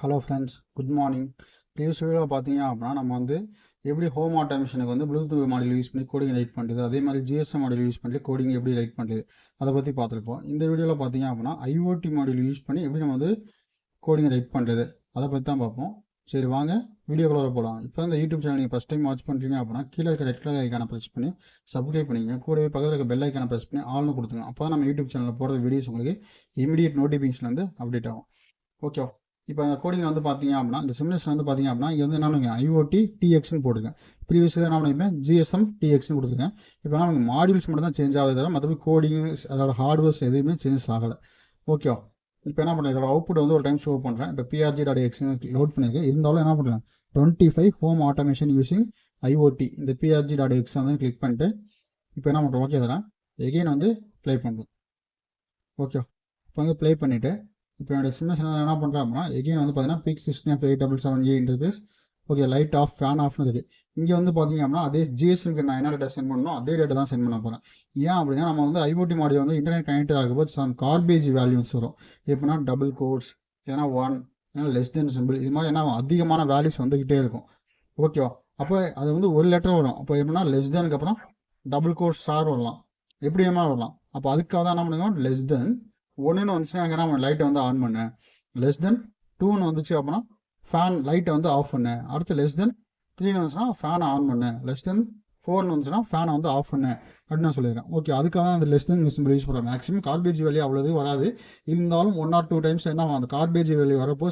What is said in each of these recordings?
Hello friends good morning previous வீடியோவில் பார்த்தீங்க அப்படின்னா நம்ம வந்து எப்படி ஹோம் ஆட்டோமேஷனுக்கு வந்து ப்ளூடூத் மாடல் யூஸ் பண்ணி கோடிங் ரைட் பண்ணுறது அதே மாதிரி ஜிஎஸ்எம் மாடல் யூஸ் பண்ணி கோடிங் எப்படி ரைட் பண்ணுறது அதை பற்றி பார்த்துருப்போம். இந்த வீடியோவில் பார்த்தீங்க அப்படின்னா ஐஓடி மாடல் யூஸ் பண்ணி எப்படி நம்ம வந்து கோடிங் ரைட் பண்ணுறது அதை பற்றி தான் பார்ப்போம். சரி வாங்க வீடியோக்குள்ளே போகலாம் இப்போ இந்த யூடியூப் சேனல் நீங்கள் ஃபஸ்ட் டைம் வாட்ச் பண்ணுறீங்க அப்படின்னா கீழே இருக்க ரெட் கலர் ஐக்கான ப்ரெஸ் பண்ணி சப்ஸ்கிரைப் பண்ணிங்க கூடவே பக்கத்தில் இருக்க பெல் ஐக்கான ப்ரெஸ் பண்ணி ஆல்னு கொடுத்துங்க அப்போ தான் நம்ம யூடியூப் சேனலில் போடுற வீடியோஸ் உங்களுக்கு இமீடியட் நோட்டிஃபிகேஷன் வந்து அப்டேட் ஆகும். ஓகே இப்போ அந்த கோடிங் வந்து பார்த்தீங்க அப்படின்னா இந்த சிமுலேஷன் வந்து பார்த்தீங்க அப்படின்னா இங்கே வந்து என்ன ஐஓடி டிஎக்ஸ்னு போட்டுருக்கேன் ப்ரீவியஸில் என்ன பண்ணிருப்பேன் ஜிஎஸ்எம் டிஎக்ஸ்னு கொடுத்துருக்கேன் இப்போ நமக்கு மாடியூல்ஸ் மட்டும் தான் சேஞ்ச் ஆகுது தவிர மற்றபடி கோடிங் அதோட ஹார்ட்வேர்ஸ் எதுவுமே சேஞ்ச் ஆகலை. ஓகே இப்போ என்ன பண்ணுறேன் இதோட அவுட்புட் வந்து ஒரு டைம் ஷோ பண்ணுறேன் இப்போ பிஆர்ஜி டாட் எக்ஸ்னு லோட் பண்ணியிருக்கேன் இருந்தாலும் என்ன பண்ணுறேன் twenty five home automation using IoT இந்த பிஆர்ஜி டாட் எக்ஸ் வந்து கிளிக் பண்ணிட்டு இப்போ என்ன பண்ணுறோம் ஓகே தரேன் எகெயின் வந்து ப்ளே பண்ணுறோம் ஓகே இப்போ வந்து ப்ளே பண்ணிவிட்டு இப்போ என்னோட சிம்லேஷன் என்ன பண்ணுறேன் அப்படின்னா எகெயின் வந்து பார்த்தீங்கன்னா PIC sixteen F eight double seven A interface okay light off fan ஆஃப்னு இருக்குது இங்கே வந்து பார்த்தீங்க அப்படின்னா அதே ஜிஎஸ்எம்க்கு நான் என்ன டேட்டா சென்ட் பண்ணணும் அதே டேட்டா தான் சென்ட் பண்ண போகிறேன் ஏன் அப்படின்னா நம்ம வந்து ஐஓடி மாடியில் வந்து இன்டர்நெட் கனெக்ட் ஆகும்போது சம் கார்பேஜ் வேல்யூஸ் வரும். எப்படின்னா டபுள் கோட்ஸ் ஏன்னா ஒன் ஏன்னா லெஸ் தென் சிம்பிள் இது மாதிரி என்ன அதிகமான வேல்யூஸ் வந்துக்கிட்டே இருக்கும். ஓகேவா அப்போ அது வந்து ஒரு லெட்டர் வரும். அப்போ எப்படின்னா லெஸ் தெனுக்கு அப்புறம் டபுள் கோட் ஸ்டார் வரலாம். எப்படி என்ன வரலாம். அப்போ அதுக்காக தான் என்ன பண்ணுவோம்? லெஸ் தென் ஒன்றுன்னு வந்துச்சுன்னா அங்கே நம்ம லைட்டை வந்து ஆன் பண்ணேன் லெஸ் தென் டூன்னு வந்துச்சு அப்படின்னா ஃபேன் லைட்டை வந்து ஆஃப் பண்ணேன் அடுத்து லெஸ் தென் த்ரீன்னு வந்துச்சுன்னா ஃபேனை ஆன் பண்ணேன் லெஸ் தென் ஃபோர்னு வந்துச்சுன்னா ஃபேனை வந்து ஆஃப் பண்ணேன் அப்படின்னு நான் சொல்லியிருக்கேன். ஓகே அதுக்காக தான் அந்த லெஸ் தென் சிம்பிள் யூஸ் பண்ணுறேன் மேக்ஸிமம் கார்பேஜ் வேல்யூ அவ்வளோது வராது. இருந்தாலும் ஒன் ஆர் டூ டைம்ஸ் என்ன அந்த கார்பேஜ் வேல்யூ வரப்போ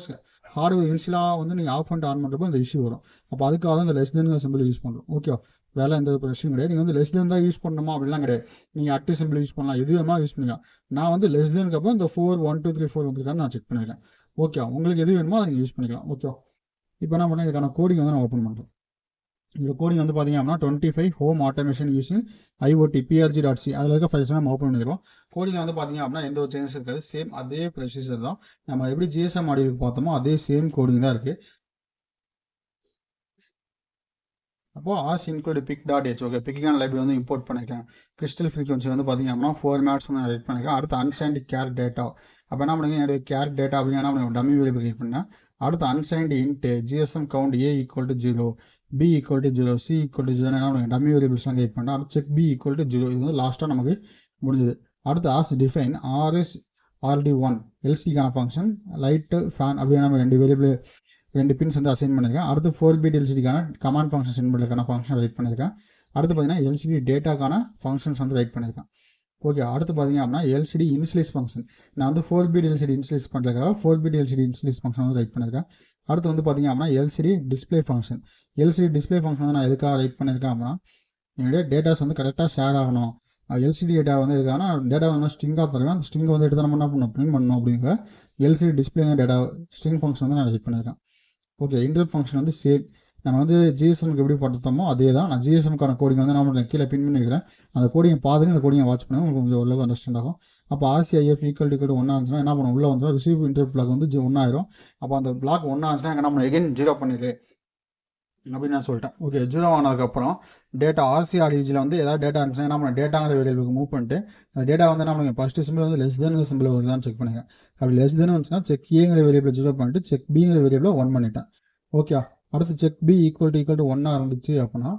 ஹார்ட்வேர் இன்சிலாக வந்து நீங்கள் ஆஃப் பண்ணிட்டு ஆன் பண்ணுறப்போ இந்த இஷ்யூ வரும். அப்போ அதுக்காக தான் இந்த லெஸ் தென் சிம்பிள் யூஸ் பண்ணுறோம் ஓகே வேலை எந்த பிரச்சனையும் கிடையாது. நீங்கள் வந்து லெஸ் தென் தான் யூஸ் பண்ணணுமா? அப்படிலாம் கிடையாது. நீங்கள் அட்டு சிம்பிள் யூஸ் பண்ணலாம். எது வேணுமா யூஸ் பண்ணிக்கலாம். நான் வந்து லெஸ் தெனுக்கு இந்த four one two three four வந்துருக்கான்னு நான் செக் பண்ணியிருக்கேன் ஓகே உங்களுக்கு எது வேணுமோ அதை நீங்கள் யூஸ் பண்ணிக்கலாம். ஓகே இப்போ என்ன பண்ணேன் இதுக்கான கோடிங் வந்து நான் ஓப்பன் பண்ணுறேன் இந்த கோடிங் வந்து பார்த்தீங்க அப்படின்னா twenty five home automation using IoT PRG dot C அதில் இருக்க ஃபைல்ஸ் நம்ம ஓப்பன் பண்ணிருக்கோம் கோடிங் வந்து பார்த்தீங்க அப்படின்னா எந்த ஒரு சேஞ்சஸ் இருக்காது. சேம் அதே ப்ரொசீஜர் தான். நம்ம எப்படி ஜிஎஸ்எம் மாடியூலுக்கு பார்த்தோமோ அதே சேம் கோடிங் தான் இருக்குது அப்போ hash include PIC dot H okay பிக்கான library வந்து இம்போர்ட் பண்ணியிருக்கேன் கிறிஸ்டல் ஃப்ரீக்வன்சி வந்து பார்த்தீங்கன்னா அப்படின்னா ஃபோர் மேட்ஸ் வந்து ரைட் பண்ணியிருக்கேன் அடுத்து அன்சைன்டு கேர் டேட்டா அப்போ என்ன பண்ணுங்க என்னுடைய கேர் டேட்டா அப்படின்னு என்ன டம்மி வேலையை கிளிக் பண்ணேன் அடுத்து unsigned int GSM count A equal to zero B equal to zero C equal to zero என்ன பண்ணுங்க டம்மி வேரியபிள்ஸ்லாம் கிளிக் பண்ணேன் அடுத்து check B equal to zero இது வந்து லாஸ்ட்டாக நமக்கு முடிஞ்சது. அடுத்து hash define RS RD one எல்சிக்கான function light fan அப்படின்னு நம்ம ரெண்டு வேரியபிள் ரெண்டு பின்ஸ் வந்து அசைன் பண்ணியிருக்கேன். அடுத்து ஃபோர் பிட் எல்சிடிக்கான கமாண்ட் ஃபங்க்ஷன் சென்ட் பண்ணுறதுக்கான ஃபங்க்ஷன் ரைட் பண்ணியிருக்கேன். அடுத்து பார்த்தீங்கன்னா எல்சிடி டேட்டாக்கான ஃபங்க்ஷன்ஸ் வந்து ரைட் பண்ணியிருக்கேன். ஓகே அடுத்து பார்த்தீங்க அப்படின்னா எல்சிடி இன்ஸ்லைஸ் ஃபங்க்ஷன் நான் வந்து ஃபோர் பிட் எல்சிடி இன்ஸ்லைஸ் பண்ணுறதுக்காக four bit LCD initialise function வந்து ரைட் பண்ணியிருக்கேன். அடுத்து வந்து பார்த்தீங்க அப்படின்னா LCD display function LCD display function வந்து நான் எதுக்காக ரைட் பண்ணியிருக்கேன் அப்படின்னா என்னுடைய டேட்டாஸ் வந்து கரெக்டாக ஷேர் ஆகணும். எல்சிடி டேட்டா வந்து எதுக்கான டேட்டா வந்து ஸ்ட்ரிங்காக தருவேன். அந்த ஸ்ட்ரிங்கை வந்து எடுத்து நம்ம என்ன பண்ணணும்? பிரிண்ட் பண்ணணும் அப்படிங்கிற LCD display data string function வந்து நான் ரைட் பண்ணியிருக்கேன். ஓகே இன்டர் ஃபங்க்ஷன் வந்து சேம் நம்ம வந்து ஜிஎஸ்எம்க்கு எப்படி பார்த்தோமோ அதே தான் நான் ஜிஎஸ்எம்க்கான கோடிங் வந்து நான் கீழே பின் பண்ணிக்கிறேன். அந்த கோடிங்கை பார்த்துட்டு அந்த கோடிங்கை வாட்ச் பண்ணுங்க உங்களுக்கு கொஞ்சம் ஓரளவு அண்டர்ஸ்டாண்ட் ஆகும். அப்போ ஆர்சிஐஎஃப் ஈக்குவல் டிக்கெட் ஒன்றா இருந்துச்சுன்னா என்ன பண்ணும்? உள்ளே வந்துடும் ரிசீவ் இன்டர் பிளாக் வந்து ஒன்றாயிரும் அப்போ அந்த பிளாக் ஒன்றா இருந்துச்சுன்னா என்ன பண்ணும்? எகைன் ஜீரோ பண்ணிடு அப்படின்னு நான் சொல்லிட்டேன். ஓகே ஜீரோ ஆனதுக்கப்புறம் டேட்டா ஆர்சிஆர்இஜியில் வந்து ஏதாவது டேட்டா இருந்துச்சுன்னா என்ன பண்ண டேட்டாங்கிற வேரியபிளுக்கு மூவ் பண்ணிட்டு அந்த டேட்டா வந்து நம்மளுக்கு ஃபஸ்ட்டு சிம்பிள் வந்து லெஸ் தென் சிம்பிள் வருதான்னு செக் பண்ணுங்க. அப்படி லெஸ் தென் வந்துச்சுன்னா செக் ஏங்கிற வேரியபிள் ஜீரோ பண்ணிட்டு செக் பிங்கிற வேரியபிளை ஒன் பண்ணிட்டேன். ஓகே அடுத்து check B equal to equal to ஒன்னாக இருந்துச்சு அப்படின்னா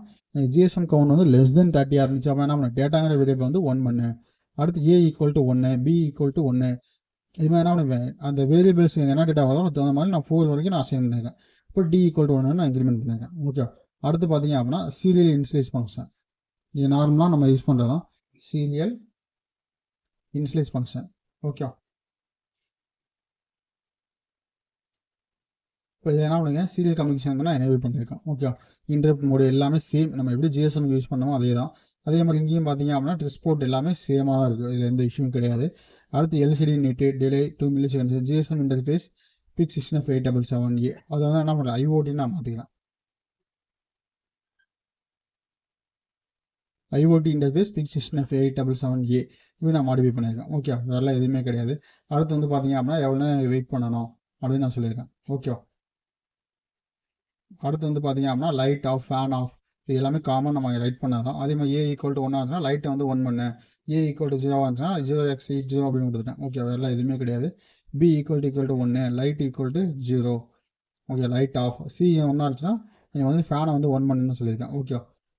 ஜிஎஸ்எம் கவுண்ட் வந்து லெஸ் தென் தேர்ட்டியாக இருந்துச்சு அப்படின்னா என்ன பண்ண டேட்டாங்கிற வேரியபிள் வந்து ஒன் பண்ணு. அடுத்து ஏ ஈக்குவல் டு ஒன்று பி ஈக்குவல் டு ஒன்று இது மாதிரி என்ன பண்ணுவேன்? அந்த வேரியபிள்ஸ் என்ன டேட்டா வரும் அதுக்கு தகுந்த மாதிரி நான் ஃபோர் வரைக்கும் நான் அசைன் பண்ணியிருக்கேன் இப்போ டி ஈக்குவல் டு ஒன்று நான் இன்க்ரிமெண்ட் பண்ணியிருக்கேன் ஓகே அடுத்து பார்த்தீங்க அப்படின்னா சீரியல் இன்ஸ்லைஸ் ஃபங்க்ஷன் இது நார்மலாக நம்ம யூஸ் பண்ணுறது தான் சீரியல் இன்ஸ்லைஸ் ஃபங்க்ஷன் ஓகே இப்போ இது என்ன பண்ணுங்க? சீரியல் கம்யூனிகேஷன் நான் எனேபிள் பண்ணியிருக்கேன் ஓகே இன்டர்ப்ட் மோடு எல்லாமே சேம் நம்ம எப்படி ஜிஎஸ்எம் யூஸ் பண்ணோமோ அதே தான் அதே மாதிரி இங்கேயும் பார்த்தீங்க அப்படின்னா ட்ரெஸ்போர்ட் எல்லாமே சேமாக தான் இருக்குது இதில் எந்த இஷ்யூவும் கிடையாது. அடுத்து LCD init delay two milliseconds GSM interface PIC sixteen eight double seven A அதை வந்து என்ன பண்ணுறேன் ஐஓடின்னு நான் மாற்றிக்கலாம் IoT interface PIC sixteen F eight double seven A இது நான் மாடிஃபை பண்ணியிருக்கேன். ஓகே அதெல்லாம் எதுவுமே கிடையாது. அடுத்து வந்து பார்த்தீங்க அப்படின்னா எவ்வளோ நேரம் வெயிட் பண்ணணும் அப்படின்னு நான் சொல்லியிருக்கேன். ஓகே அடுத்து வந்து பார்த்தீங்க அப்படின்னா லைட் ஆஃப் ஃபேன் ஆஃப் இது எல்லாமே காமன் நம்ம ரைட் பண்ணாதான். அதே மாதிரி ஏ ஈக்குவல் டு ஒன்றா இருந்துச்சுன்னா லைட்டை வந்து ஒன் பண்ணு. ஏ ஈக்குவல் டு ஜீரோ இருந்துச்சுன்னா ஜீரோ எக்ஸ் எயிட் ஜீரோ அப்படின்னு கொடுத்துட்டேன். ஓகே அதெல்லாம் எதுவுமே கிடையாது. B equal to equal to ஒன்று light equal to zero okay light off C ஒன்றா இருந்துச்சுன்னா நீங்கள் வந்து ஃபேனை வந்து ஒன் பண்ணுன்னு சொல்லியிருக்கேன். ஓகே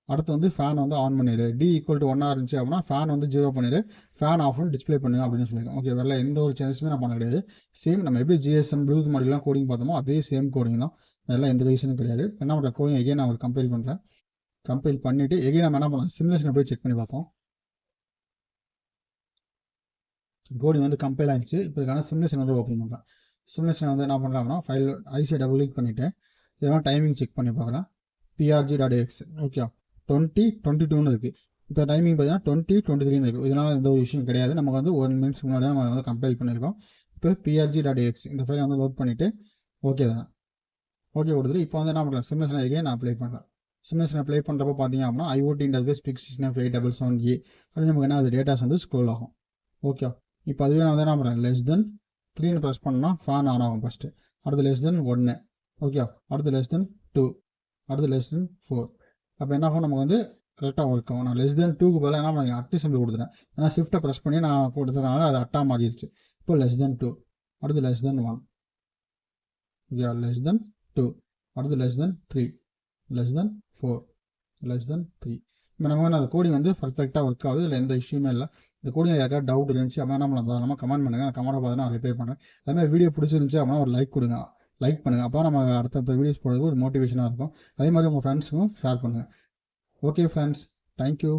அடுத்து வந்து ஃபேன் வந்து ஆன் பண்ணிடு டி ஈக்குவல் டு ஒன்னாக இருந்துச்சு அப்படின்னா ஃபேன் வந்து ஜீரோ பண்ணிடு ஃபேன் ஆஃப் டிஸ்ப்ளே பண்ணுங்க அப்படின்னு சொல்லியிருக்கேன். ஓகே வேறு எந்த ஒரு சேஞ்சஸுமே நான் பண்ண கிடையாது. சேம் நம்ம எப்படி ஜிஎஸ்எம் ப்ளூத் மாடலாம் கோடிங் பார்த்தோமோ அதே சேம் கோடிங் தான். அதெல்லாம் எந்த ரீசனும் கிடையாது. என்ன பண்ணுற கோடிங் எகைன் நான் ஒரு கம்பைல் பண்ணுறேன் கம்பைல் பண்ணிவிட்டு எகைன் நம்ம என்ன பண்ணலாம்? சிமுலேஷனை போய் செக் பண்ணி பார்ப்போம். கோடிங் வந்து கம்பைல் ஆகிடுச்சு இப்போ இதுக்கான சிமுலேஷன் வந்து ஓப்பன் பண்ணுறேன் சிமுலேஷன் வந்து என்ன பண்ணுறாங்கன்னா ஃபைல் ஐசியை டபுள் கிளிக் பண்ணிவிட்டு இதெல்லாம் டைமிங் செக் பண்ணி பார்க்கலாம். PRG dot X okay twenty twenty டூன்னு இருக்குது இப்போ டைமிங் பார்த்தீங்கன்னா டுவெண்ட்டி டுவெண்ட்டி த்ரீனு இருக்குது இதனால் எந்த ஒரு விஷயம் கிடையாது. நமக்கு வந்து ஒன் மினிட்ஸ் முன்னாடி நம்ம வந்து கம்பைல் பண்ணியிருக்கோம். இப்போ பிஆர்ஜி டாட் எக்ஸ் இந்த ஃபைலை வந்து லோட் பண்ணிவிட்டு ஓகே தானே? ஓகே கொடுத்துட்டு இப்போ வந்து என்ன பண்ணுறேன் சிமுலேஷன் எகே நான் அப்ளை பண்ணுறேன் சிமுலேஷன் அப்ளை பண்ணுறப்போ பார்த்தீங்க அப்படின்னா IoT interface PICs six five double seven A அப்படின்னு நமக்கு என்ன அது டேட்டாஸ் வந்து ஸ்க்ரோல் ஆகும். ஓகே இப்போ அதுவே நான் வந்து என்ன பண்ணுறேன் லெஸ் தென் த்ரீன்னு ப்ரெஸ் பண்ணால் ஃபேன் ஆன் ஆகும் ஃபஸ்ட்டு அடுத்து லெஸ் தென் ஒன்று ஓகே அடுத்து லெஸ் தென் டூ அடுத்து லெஸ் தென் ஃபோர் அப்போ என்ன ஆகும் நமக்கு வந்து கரெக்டாக ஒர்க் ஆகும் நான் லெஸ் தென் டூக்கு பதிலாக என்ன பண்ணி அட்டி சிம்பிள் கொடுத்துட்டேன் ஏன்னா ஷிஃப்ட்டை ப்ரெஸ் பண்ணி நான் கொடுத்ததுனால அது அட்டா மாறிடுச்சு இப்போ லெஸ் தென் டூ அடுத்து less than one okay less than two அடுத்து less than three less than four less than three இப்போ நம்ம வந்து அந்த கோடிங் வந்து பர்ஃபெக்டாக ஒர்க் ஆகுது. இல்லை எந்த இஷ்யூமே இல்லை. இந்த கோடிங் யாருக்காவது டவுட் இருந்துச்சு அப்படின்னா நம்ம நம்ம கமெண்ட் பண்ணுங்கள் கமெண்ட் கமெண்ட்டை பார்த்து நான் ரிப்ளை பண்ணுறேன் அதேமாதிரி வீடியோ பிடிச்சிருந்துச்சு அப்படின்னா ஒரு லைக் கொடுங்க. லைக் பண்ணுங்கள் அப்போ நம்ம அடுத்தடுத்த வீடியோஸ் போடுறதுக்கு ஒரு மோட்டிவேஷனாக இருக்கும். அதே மாதிரி உங்கள் ஃப்ரெண்ட்ஸுக்கும் ஷேர் பண்ணுங்கள் ஓகே ஃப்ரெண்ட்ஸ் தேங்க்யூ